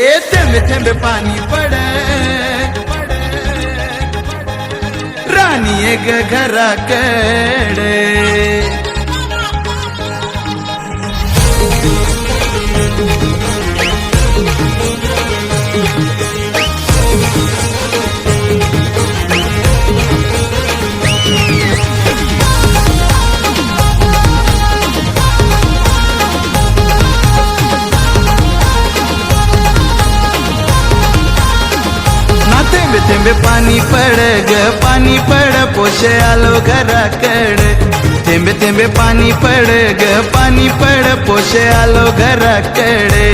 ए थेंबे थेंबे पाणी पड राणी एक घराकडे पाणी पड ग पाणी पड पोशे आलो घराकडे थेंबे थेंबे पाणी पड ग पाणी पड पोशे आलो घराकडे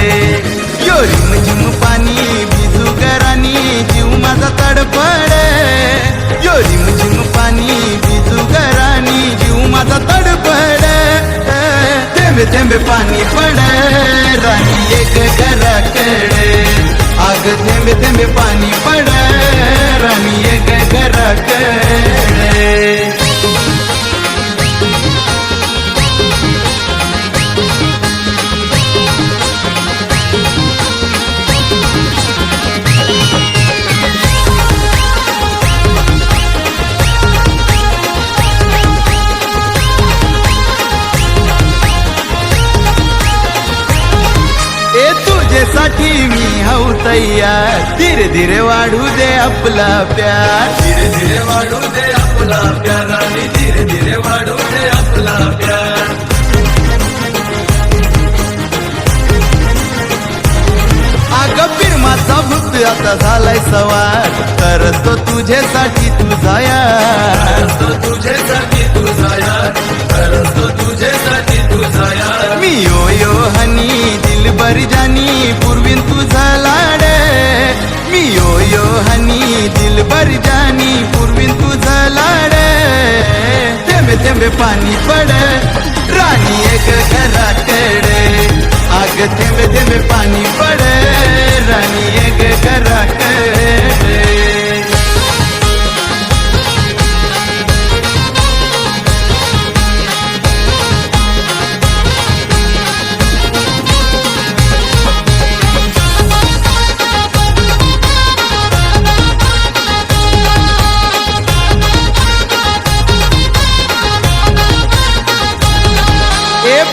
योरी मजिम पाणी बिजू घरानी, जीव माझा तडपड योरी मजिम पाणी बिजू घरानी, जीव माझा तडपड थेंबे थेंबे पाणी पड राणी एक घराकडे आग थेंबे थेंबे पाणी पड राणी एक घराकडे तुझ्यासाठी मी हऊ तयार. धीरे धीरे वाढू दे आपला प्यार. धीरे धीरे वाढू दे आपला प्यार आणि धीरे धीरे वाढू दे आपला प्यार. अग फिरमाचा भूत आता झालाय सवार. तरच तो तुझ्यासाठी तुझा यार. तो तुझ्यासाठी तुझा यार. खरंच तो तुझा जानी पूर्वीन तुझा लाड. मी यो यो हनी दिल बर जानी पूर्वीन तुझा लाड. तेंबे तेंबे पाणी पड.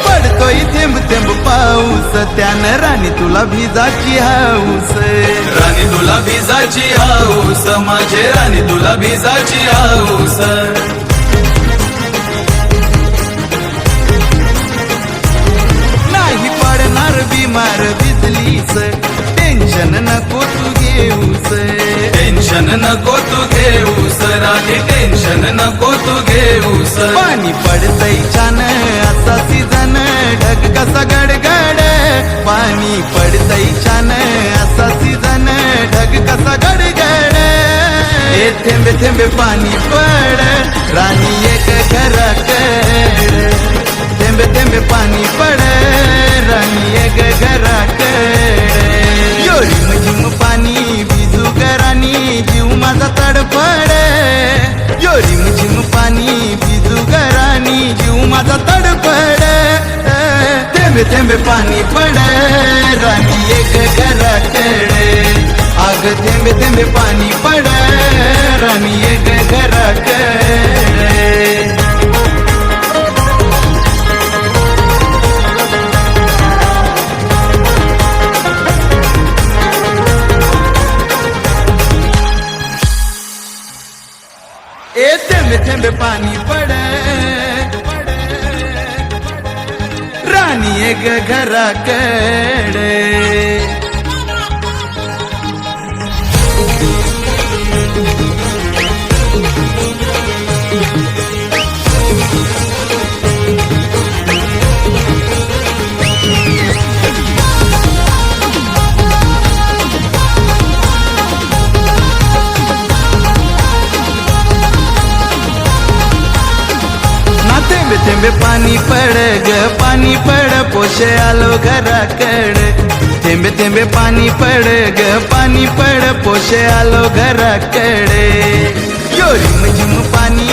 पडतोय थेंब थेंब पाऊस. त्यानं राणी तुला भिजाची हाऊस. राणी तुला भिजाची हाऊस. माझे राणी तुला भिजाची हाऊस. नाही पडणार बिमार भिजलीस टेन्शन नको तू घेऊस. टेन्शन नको तू घेऊस. राणी टेन्शन नको तू घेऊस. पाणी पडतय छान ढग कसा गडगड, पाणी पडतय छान, असा सीझन ढग कसा गडगड. ए थेंबे थेंबे पाणी पड, राणी एक घराकड थेंबे थेंबे पाणी पड, राणी एक घराकड योरी मजिम पाणी बिजू जीव माझा तडपड योरी मजिम पाणी बिजू जीव तेंबे तेंबे पानी पड़े, रानी एक गरा कड़े आग तेंबे तेंबे पानी पड़े, रानी एक गरा कड़े ए तेंबे तेंबे पानी पड़े। ಗ ಘರ ಕಡೆ पाणी पड ग पाणी पड पोसे आलो घराकड. थेंबे थेंबे पाणी पड ग पाणी पड पोसे आलो घराकडे. योरी मजिम पाणी